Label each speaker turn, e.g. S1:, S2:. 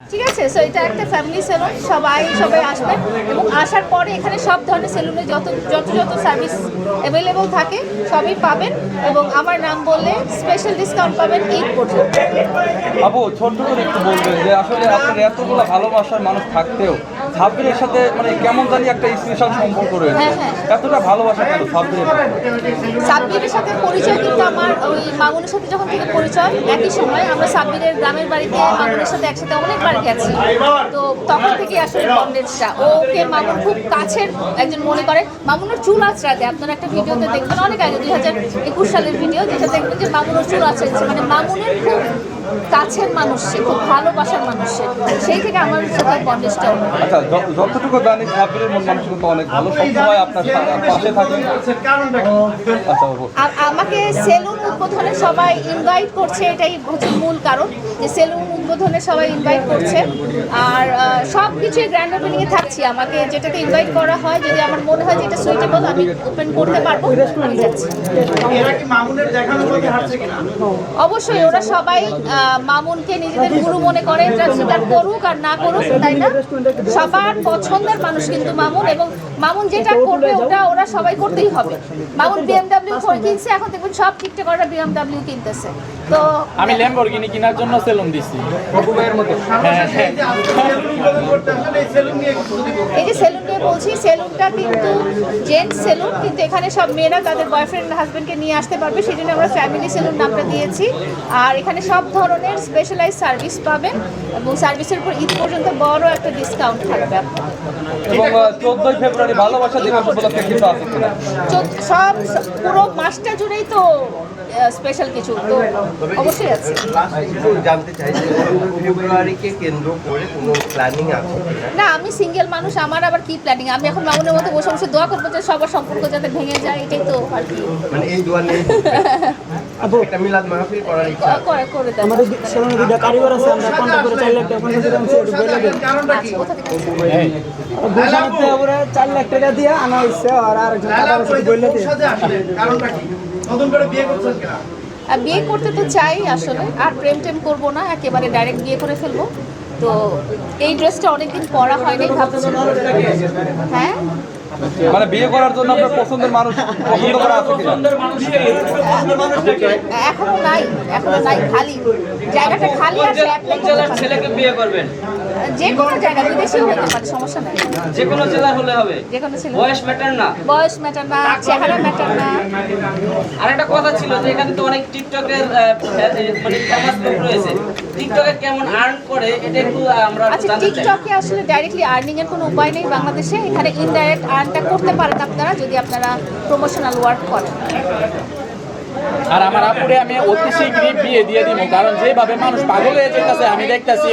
S1: ঠিক আছে সো এটা একটা ফ্যামিলি সেলুন সবাই সবাই আসবে এবং আসার পরে এখানে সব ধরনের সেলুনে যত যত যত সার্ভিস অ্যাভেলেবল থাকে, সবই পাবেন এবং আমার নাম বললে স্পেশাল ডিসকাউন্ট পাবেন এইট পর্যন্ত।
S2: আপু ছোট্ট করে একটু বলবেন যে আসলে আপনার এতগুলো ভালোবাসার মানুষ থাকতেও সাব্বিরের সাথে মানে কেমন জানি একটা স্পেশাল সম্পর্ক রয়েছে।
S1: হ্যাঁ, হ্যাঁ।
S2: এতটা ভালোবাসা কেন সাব্বিরের
S1: সাব্বিরের সাথে পরিচয় কিন্তু আমার ওই মামুনের সাথে যখন থেকে পরিচয় একই সময় আমরা সাব্বিরের গ্রামের বাড়িতে মামুনের সাথে একসাথে অনেকবার গেছি। তো তখন থেকে আসলে বন্ডেজটা ওকে মামুন খুব কাছের একজন মনে করে। মামুনের চুল আঁচড়াতে আপনারা একটা ভিডিওতে দেখবেন অনেক আগে দুই হাজার একুশ সালের ভিডিও যেটা দেখবেন যে মামুনের চুল আঁচড়াচ্ছে। মানে মামুনের খুব কাছের মানুষ সে খুব ভালোবাসার মানুষ সে। সেই থেকে আমার সাথে বন্ডেজটা
S2: আচ্ছা যতটুকু জানি সাব্বিরের মন মানসিকতা অনেক ভালো সবসময় আপনার পাশে থাকেন আচ্ছা
S1: আর আমাকে সেলুন উদ্বোধনে সবাই ইনভাইট করছে এটাই হচ্ছে মূল কারণ। যে সেলুন উদ্বোধনে সবাই ইনভাইট করছে। আর সব কিছুই গ্র্যান্ড ওপেনিংয়ে থাকছি। আমাকে যেটাতে ইনভাইট করা হয় যদি আমার মনে হয় যে এটা সুইটেবল আমি ওপেন করতে পারব। আমি যাচ্ছি। অবশ্যই ওরা সবাই মামুনকে নিজেদের গুরু মনে করে এটা স্বীকার করুক আর না করুক তাই না? সবার পছন্দের মানুষ কিন্তু মামুন এবং মামুন যেটা করবে ওটা ওরা সবাই করতেই হবে। মামুন বিএমডাব্লিউ কিনছে এখন দেখুন সব টিকটকাররা বিএমডাব্লিউ কিনতেছে। তো
S3: আমি ল্যাম্বরগিনি কেনার জন্য সেলুন দিছি। হ্যাঁ হ্যাঁ
S4: এই সেলুন নিয়ে একটু যদি বলেন।
S1: এই যে সেলুন বলছি সেলুনটা কিন্তু জেন্টস সেলুন কিন্তু এখানে সব মেয়েরা তাদের বয়ফ্রেন্ড হাজব্যান্ডকে নিয়ে আসতে পারবে। সেই জন্য আমরা ফ্যামিলি সেলুন নামটা দিয়েছি। আর এখানে সব ধরনের স্পেশালাইজ সার্ভিস পাবেন এবং সার্ভিসের উপর ঈদ পর্যন্ত বড় একটা ডিসকাউন্ট থাকবে। আপনার
S2: এবং চোদ্দই ফেব্রুয়ারি ভালোবাসা দিবস উপলক্ষে
S1: সব- পুরো মাসটা জুড়েই তো স্পেশাল কিছু তো অবশ্যই আছে।
S5: জানতে চাই ফেব্রুয়ারিকে কেন্দ্র করে কোনো প্ল্যানিং আছে
S1: না আমি সিঙ্গেল মানুষ আমার আবার কি প্ল্যানিং আমি এখন মামুনের মতো বসে বসে দোয়া করব যে সবার সম্পর্ক যাতে ভেঙে যায় এটাই তো আর কি।
S5: মানে এই দোয়া নিয়ে একটা মিলাদ মাহফিল করার ইচ্ছা
S1: করে করে দেন।
S6: আমাদের কারিগর আছে আমরা করে লাখ টাকা বলে দেব।
S4: কারণটা কি?
S6: লাখ টাকা দিয়ে আনা আর আরেকজন
S4: কারণটা কি? নতুন করে বিয়ে
S1: আর বিয়ে করতে তো চাই আসলে, আর প্রেম টেম করব না, একেবারে ডাইরেক্ট বিয়ে করে ফেলব। তো এই ড্রেসটা অনেকদিন পরা হয়নি, ভাবছি। হ্যাঁ?
S2: মানে বিয়ে করার জন্য আপনার পছন্দের মানুষ পছন্দ করা আছে কিনা?
S1: এখনও নাই এখনও নাই খালি। জায়গাটা খালি আছে করতে পারি।
S3: ছেলেকে বিয়ে করবেন?
S1: যে কোনো জায়গা বিদেশেও হতে পারে সমস্যা নাই।
S3: যে কোনো জেলার হলে হবে।
S1: যে কোনো ছেলে
S3: বয়স ম্যাটার না?
S1: বয়স ম্যাটার না চেহারা ম্যাটার না।
S3: আর একটা কথা ছিল যে এখানে তো অনেক টিকটকের মানে ফেমাস লোক রয়েছে। টিকটকে কেমন আর্ন করে এটা একটু আমরা
S1: আচ্ছা টিকটকে আসলে ডাইরেক্টলি আর্নিং এর কোনো উপায় নেই বাংলাদেশে। এখানে ইনডাইরেক্ট আর্নটা করতে পারেন আপনারা যদি আপনারা প্রমোশনাল ওয়ার্ক করেন।
S3: আর আমার আপুরে আমি অতি শীঘ্রই বিয়ে দিয়ে দিব কারণ যেভাবে মানুষ পাগল হয়ে যেতেছে আমি দেখতেছি